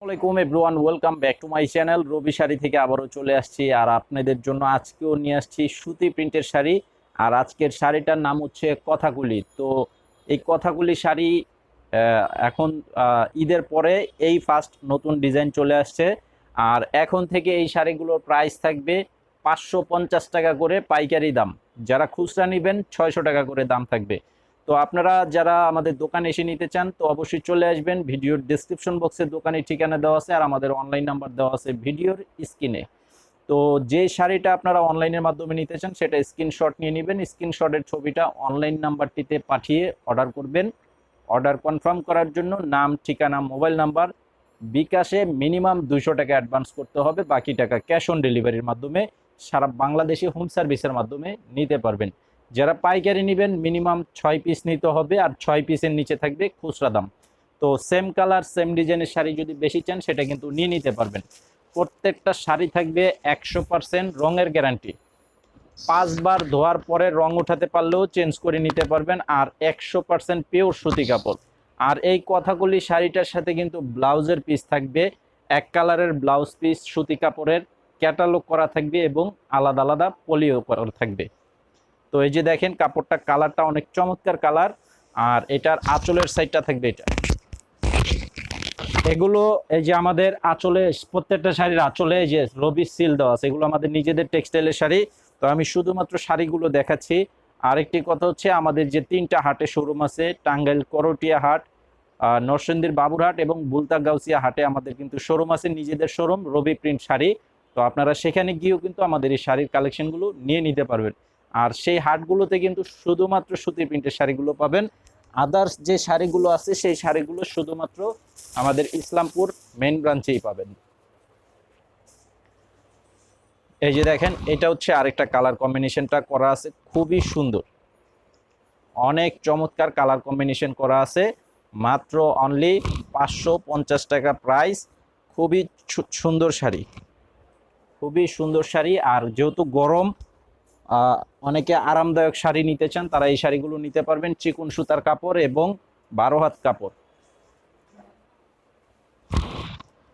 আসসালামাইকুম everyone, welcome back to my channel. Robi Sari থেকে আবারও চলে আসছি আর আপনাদের জন্য আজকেও নিয়ে আসছি সুতি প্রিন্টের শাড়ি। আর আজকের শাড়িটার নাম হচ্ছে কথাগুলি তো এই কথাগুলি শাড়ি এখন ঈদের পরে এই ফার্স্ট নতুন ডিজাইন চলে আসছে। আর এখন থেকে এই শাড়িগুলোর প্রাইস থাকবে পাঁচশো পঞ্চাশ টাকা করে পাইকারি দাম। যারা খুচরা নেবেন, ছয়শো টাকা করে দাম থাকবে। তো আপনারা যারা আমাদের দোকানে এসে নিতে চান, তো অবশ্যই চলে আসবেন। ভিডিওর ডিসক্রিপশন বক্সে দোকানের ঠিকানা দেওয়া আছে আর আমাদের অনলাইন নাম্বার দেওয়া আছে ভিডিওর স্ক্রিনে। তো যে শাড়িটা আপনারা অনলাইনের মাধ্যমে নিতে চান, সেটা স্ক্রিনশট নিয়ে নেবেন। স্ক্রিনশটের ছবিটা অনলাইন নাম্বারটিতে পাঠিয়ে অর্ডার করবেন। অর্ডার কনফার্ম করার জন্য নাম, ঠিকানা মোবাইল নাম্বার বিকাশে মিনিমাম দুশো টাকা অ্যাডভান্স করতে হবে। বাকি টাকা ক্যাশ অন ডেলিভারির মাধ্যমে সারা বাংলাদেশে হোম সার্ভিসের মাধ্যমে নিতে পারবেন। যারা পাইকারি নেবেন মিনিমাম ছয় পিস নিতে হবে আর ছয় পিসের নিচে থাকবে খুচরা দাম। তো সেম কালার সেম ডিজাইনের শাড়ি যদি বেশি চান, সেটা কিন্তু নিয়ে নিতে পারবেন। প্রত্যেকটা শাড়ি থাকবে একশো পার্সেন্ট রঙের গ্যারান্টি পাঁচবার ধোয়ার পরে রং উঠাতে পারলেও চেঞ্জ করে নিতে পারবেন আর একশো পার্সেন্ট পিওর সুতি কাপড়। আর এই কথাগুলি শাড়িটার সাথে কিন্তু ব্লাউজের পিস থাকবে। এক কালারের ব্লাউজ পিস সুতি কাপড়ের ক্যাটালগ করা থাকবে এবং আলাদা আলাদা পলিও করা থাকবে। তো এই যে দেখেন, কাপড়টা কালারটা অনেক চমৎকার কালার। আর এটার আঁচলের সাইডটা থাকবে এটা। এগুলো এই যে আমাদের আঁচলে, প্রত্যেকটা শাড়ির আঁচলে এই যে রবি সিল দেওয়া আছে, এগুলো আমাদের নিজেদের টেক্সটাইলের শাড়ি। তো আমি শুধুমাত্র শাড়িগুলো দেখাচ্ছি। আরেকটি কথা হচ্ছে, আমাদের যে তিনটা হাটে শোরুম আছে, টাঙ্গাইল করটিয়া হাট নরসিংদীর বাবুরহাট এবং বুলতা গাউসিয়া হাটে আমাদের কিন্তু শোরুম আছে, নিজেদের শোরুম রবি প্রিন্ট শাড়ি। তো আপনারা সেখানে গিয়েও কিন্তু আমাদের এই শাড়ির কালেকশনগুলো নিয়ে নিতে পারবেন। আর সেই হাটগুলোতে কিন্তু শুধুমাত্র সুতি প্রিন্টের শাড়িগুলো পাবেন। আদার্স যে শাড়িগুলো আছে, সেই শাড়িগুলো শুধুমাত্র আমাদের ইসলামপুর মেইন ব্রাঞ্চেই পাবেন। এই যে দেখেন, এটা হচ্ছে আরেকটা কালার কম্বিনেশনটা করা আছে, খুবই সুন্দর। অনেক চমৎকার কালার কম্বিনেশন করা আছে, মাত্র অনলি পাঁচশো পঞ্চাশ টাকা প্রাইস খুবই সুন্দর শাড়ি। খুবই সুন্দর শাড়ি, আর যেহেতু গরম অনেকে আরামদায়ক শাড়ি নিতে চান, তারা এই শাড়িগুলো নিতে পারবেন, চিকুন সুতার কাপড় এবং বারো হাত কাপড়।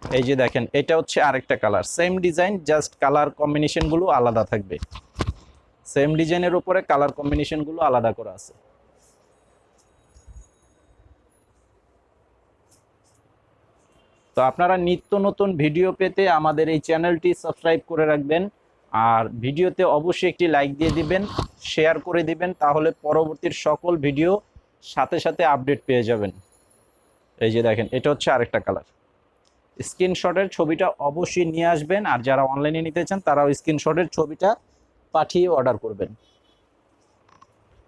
এই যে দেখেন, এটা হচ্ছে আরেকটা colour same design just colour কম্বিনেশনগুলো আলাদা থাকবে। সেম ডিজাইনের উপরে কালার কম্বিনেশনগুলো আলাদা করা আছে। তো আপনারা নিত্য নতুন ভিডিও পেতে আমাদের এই চ্যানেলটি সাবস্ক্রাইব করে রাখবেন। আর ভিডিওতে অবশ্যই একটি লাইক দিয়ে দিবেন শেয়ার করে দিবেন, তাহলে পরবর্তীর সকল ভিডিও সাথে সাথে আপডেট পেয়ে যাবেন। এই যে দেখেন, এটা হচ্ছে আরেকটা কালার স্ক্রিনশটের ছবিটা অবশ্যই নিয়ে আসবেন, আর যারা অনলাইনে নিতে চান, তারাও স্ক্রিনশটের ছবিটা পাঠিয়ে অর্ডার করবেন।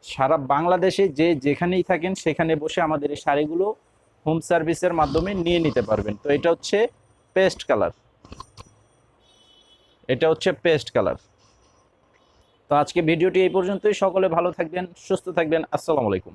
সারা বাংলাদেশে যে যেখানেই থাকেন, সেখানে বসে আমাদের এই শাড়িগুলো হোম সার্ভিসের মাধ্যমে নিয়ে নিতে পারবেন। তো এটা হচ্ছে পেস্ট কালার এটা হচ্ছে পেস্ট কালার। তো আজকে ভিডিওটি এই পর্যন্তই। সকলে ভালো থাকবেন, সুস্থ থাকবেন। আসসালামু আলাইকুম।